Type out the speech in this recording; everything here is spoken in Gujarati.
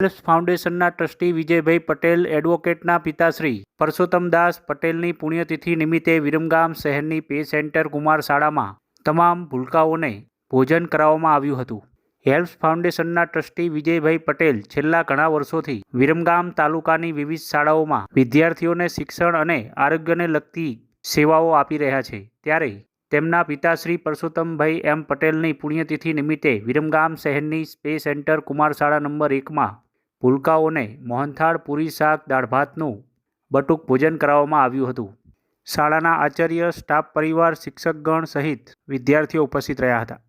હેલ્પ્સ ફાઉન્ડેશનના ટ્રસ્ટી વિજયભાઈ પટેલ, એડવોકેટના પિતાશ્રી પરસોત્તમદાસ પટેલની પુણ્યતિથિ નિમિત્તે વિરમગામ શહેરની પે સેન્ટર કુમાર શાળામાં તમામ ભૂલકાઓને ભોજન કરાવવામાં આવ્યું હતું. હેલ્પ્સ ફાઉન્ડેશનના ટ્રસ્ટી વિજયભાઈ પટેલ છેલ્લા ઘણા વર્ષોથી વિરમગામ તાલુકાની વિવિધ શાળાઓમાં વિદ્યાર્થીઓને શિક્ષણ અને આરોગ્યને લગતી સેવાઓ આપી રહ્યા છે. ત્યારે તેમના પિતાશ્રી પરસોત્તમભાઈ એમ પટેલની પુણ્યતિથિ નિમિત્તે વિરમગામ શહેરની સ્પે સેન્ટર કુમાર શાળા નંબર એકમાં ભૂલકાઓને મોહનથાળ, પૂરી શાક, દાળ ભાતનું બટુક ભોજન કરાવવામાં આવ્યું હતું. શાળાના આચાર્ય, સ્ટાફ પરિવાર, શિક્ષકગણ સહિત વિદ્યાર્થીઓ ઉપસ્થિત રહ્યા હતા.